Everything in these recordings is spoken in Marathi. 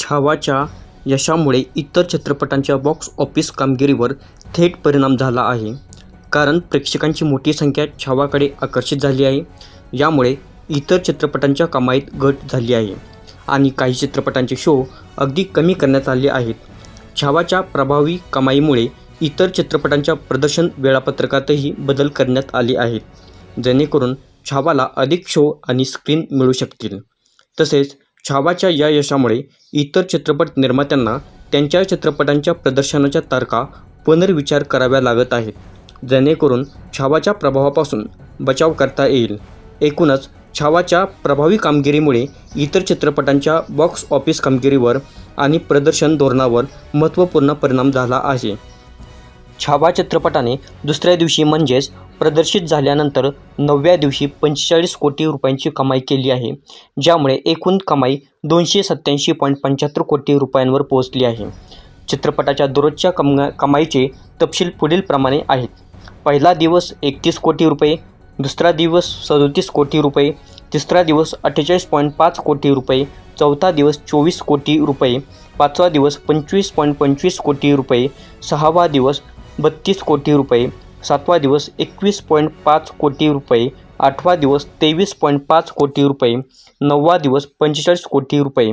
छावाच्या यशामुळे इतर चित्रपटांच्या बॉक्स ऑफिस कामगिरीवर थेट परिणाम झाला आहे. कारण प्रेक्षकांची मोठी संख्या छावाकडे आकर्षित झाली आहे. यामुळे इतर चित्रपटांच्या कमाईत घट झाली आहे. आणि काही चित्रपटांचे शो अगदी कमी करण्यात आले आहेत. छावाच्या प्रभावी कमाईमुळे इतर चित्रपटांच्या प्रदर्शन वेळापत्रकातही बदल करण्यात आले आहेत. जेणेकरून छावाला अधिक शो आणि स्क्रीन मिळू शकतील. तसेच छावाच्या या यशामुळे इतर चित्रपट निर्मात्यांना त्यांच्या चित्रपटांच्या प्रदर्शनाच्या तारखा पुनर्विचार कराव्या लागत आहेत. जेणेकरून छावाच्या प्रभावापासून बचाव करता येईल. एकूणच छावाच्या प्रभावी कामगिरीमुळे इतर चित्रपटांच्या बॉक्स ऑफिस कामगिरीवर आणि प्रदर्शन धोरणावर महत्त्वपूर्ण परिणाम झाला आहे. छावा चित्रपटाने दुसऱ्या दिवशी म्हणजेच प्रदर्शित झाल्यानंतर नवव्या दिवशी पंचेचाळीस कोटी रुपयांची कमाई केली आहे ज्यामुळे एकूण कमाई दोनशे सत्त्याऐंशी पॉईंट पंच्याहत्तर कोटी रुपयांवर पोहोचली आहे. चित्रपटाच्या दररोजच्या कम कमाईचे तपशील पुढीलप्रमाणे आहेत. पहिला दिवस एकतीस कोटी रुपये दुसरा दिवस सदोतीस कोटी रुपये तिसरा दिवस अठ्ठेचाळीस पॉईंट पाच कोटी रुपये चौथा दिवस चोवीस कोटी रुपये पाचवा दिवस पंचवीस पॉईंट पंचवीस कोटी रुपये सहावा दिवस बत्तीस कोटी रुपये सातवा दिवस एकवीस पॉईंट पाच कोटी रुपये आठवा दिवस तेवीस पॉईंट पाच कोटी रुपये नववा दिवस पंचेचाळीस कोटी रुपये.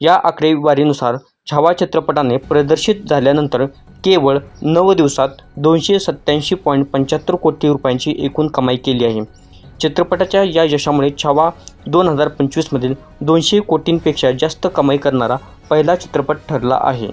या आकडेवारीनुसार छावा चित्रपटाने प्रदर्शित झाल्यानंतर केवळ नऊ दिवसात दोनशे सत्त्याऐंशी पॉईंट पंच्याहत्तर कोटी रुपयांची एकूण कमाई केली आहे. चित्रपटाच्या या यशामुळे छावा दोन हजार पंचवीसमधील दोनशे कोटींपेक्षा जास्त कमाई करणारा पहिला चित्रपट ठरला आहे.